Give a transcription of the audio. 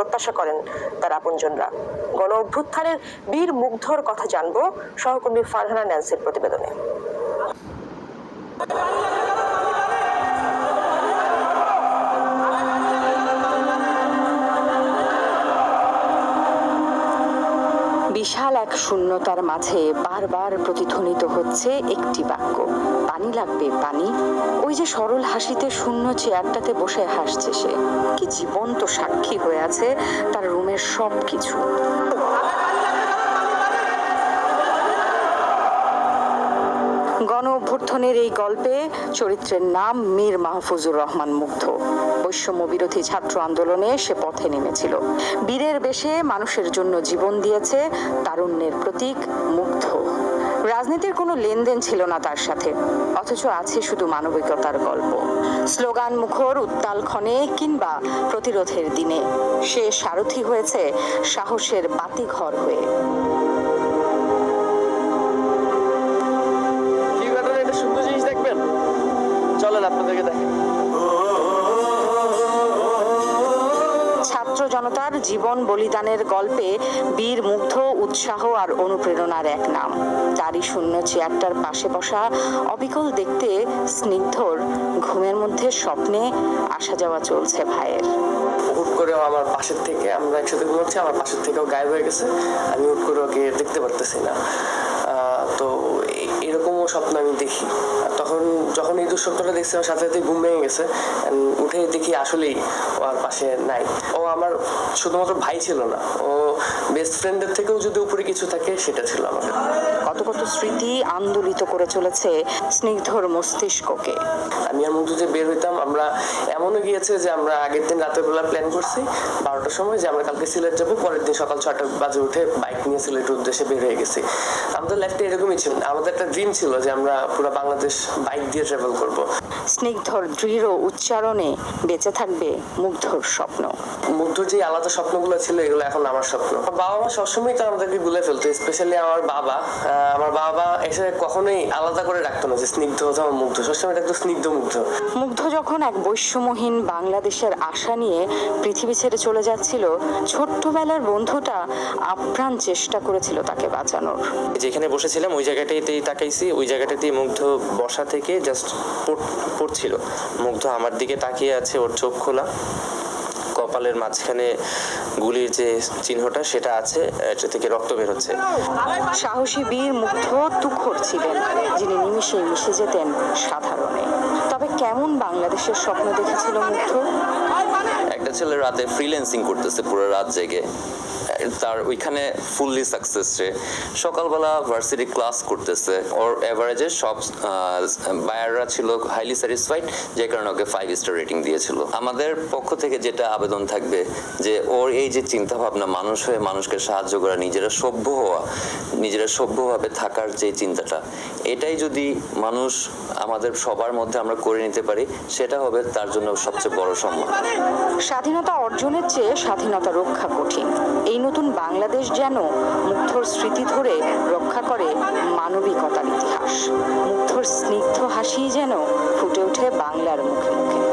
প্রত্যাশা করেন তার আপনজনরা। গণ অভ্যুত্থানের বীর মুগ্ধর কথা জানব সহকর্মী ফারহানা ন্যান্সির প্রতিবেদনে। বিশাল এক শূন্যতার মাঝে বারবার প্রতিধ্বনিত হচ্ছে একটি বাক্য। পানি লাগবে, পানি। ওই যে সরল হাসিতে শূন্য চেয়ারটাতে বসে হাসছে সে। কি জীবন্ত সাক্ষী হয়ে আছে তার রুমের সব কিছু গণ অভ্যর্থনের এই গল্পে চরিত্রের নাম মীর মাহফুজুর রহমান মুগ্ধ। বৈষম্য বিরোধী ছাত্র আন্দোলনে সে পথে নেমেছিল। বীরের বেশে মানুষের জন্য জীবন দিয়েছে তারুণ্যের প্রতীক মুগ্ধ। রাজনীতির কোনো লেনদেন ছিল না তার সাথে, অথচ আছে শুধু মানবিকতার গল্প। স্লোগান মুখর উত্তাল ক্ষণে কিংবা প্রতিরোধের দিনে, সে সারথি হয়েছে সাহসের বাতিঘর হয়ে। চলেন আপনাদেরকে দেখেন। ছাত্র জনতার জীবন বলিদানের গল্পে বীর মুগ্ধ উৎসাহ আর অনুপ্রেরণার এক নাম। তারই শূন্য চেয়ারটার পাশে বসা অবিকল দেখতে স্নিগ্ধর ঘুমের মধ্যে স্বপ্নে আসা যাওয়া চলছে ভাইয়ের। হুট করে আমার পাশের থেকে আমরা একসাথে ঘুমাচ্ছি আমার পাশের থেকেও গায়েব হয়ে গেছে। আমি হুট করে ওকে দেখতে পারতেছি না। তো এরকমও স্বপ্ন আমি দেখি। তখন যখন এই দুঃস্বপ্নটা দেখছি আমার সাথে সাথে ঘুম ভেঙে গেছে। উঠে দেখি আসলেই ও আর পাশে নাই। ও আমার শুধুমাত্র ভাই ছিল না ও বেস্ট ফ্রেন্ডের থেকেও যদি উপরে কিছু থাকে সেটা ছিল আমাদের কত কত স্মৃতি আন্দোলিত করে চলেছে স্নিগ্ধর মস্তিষ্ককে। আমি আর মুগ্ধ যে বের হইতাম আমরা এমনও গিয়েছে যে আমরা আগের দিন রাতের বেলা প্ল্যান করছি বারোটার সময় যে আমরা কালকে সিলেট যাব পরের দিন সকাল ছটা বাজে উঠে বাইক নিয়ে সিলেটের উদ্দেশ্যে বের হয়ে গেছি। আমাদের লাইফটা এরকমই ছিল আমাদের একটা ড্রিম ছিল যে আমরা পুরো বাংলাদেশ বাইক দিয়ে ট্রাভেল করব। স্নিগ্ধর দৃঢ় উচ্চারণে বেঁচে থাকবে মুগ্ধর স্বপ্ন। মুগ্ধর যে আলাদা স্বপ্নগুলো ছিল এগুলো এখন আমার স্বপ্ন। বাবা মা সবসময় তো আমাদেরকে গুলে ফেলতো স্পেশালি আমার বাবা। আমার বাবা এসে কখনোই আলাদা করে রাখতো না যে স্নিগ্ধ অথবা মুগ্ধ। সবসময় রাখতো স্নিগ্ধ মুগ্ধ। মুগ্ধ যখন এক বৈষম্যহীন বাংলাদেশের আশা নিয়ে পৃথিবী ছেড়ে চলে যাচ্ছিল ছোট্টবেলার বন্ধুটা আপ্রাণ চেষ্টা করেছিল তাকে বাঁচানোর। যেখানে বসেছিলাম ওই জায়গাটাতেই তাকাইছি ওই জায়গাটাতেই মুগ্ধ বসা থেকে জাস্ট পড়ছিল। মুগ্ধ আমার দিকে তাকিয়ে আছে ওর চোখ খোলা। কপালের মাঝখানে গুলির যে চিহ্নটা সেটা আছে এটা থেকে রক্ত বের হচ্ছে। সাহসী বীর মুগ্ধ তুখর ছিলেন যিনি নিমিষে মিশে যেতেন সাধারণে। তবে কেমন বাংলাদেশের স্বপ্ন দেখেছিল মুগ্ধ? একটা ছেলে রাতে ফ্রিল্যান্সিং করতেছে পুরো রাত জেগে। তার ওইখানে ফুললি সাকসেস সে সকালবেলা ভার্সিটি ক্লাস করতেছে। ওর এভারেজে সব বায়াররা ছিল হাইলি স্যাটিসফাইড যে কারণে ওকে ফাইভ স্টার রেটিং দিয়েছিল। আমাদের পক্ষ থেকে যেটা আবেদন থাকবে, যে ওর এই যে চিন্তা ভাবনা মানুষ হয়ে মানুষকে সাহায্য করা, নিজেরা সভ্য হওয়া, নিজেরা সভ্যভাবে থাকার যে চিন্তাটা, এটাই যদি মানুষ আমাদের সবার মধ্যে আমরা করে নিতে পারি, সেটা হবে তার জন্য সবচেয়ে বড় সম্মান। স্বাধীনতা অর্জনের চেয়ে স্বাধীনতা রক্ষা কঠিন। এই নতুন বাংলাদেশ যেন মুগ্ধর স্মৃতি ধরে রক্ষা করে মানবিকতার ইতিহাস। মুগ্ধর স্নিগ্ধ হাসি যেন ফুটে ওঠে বাংলার মুখে মুখে।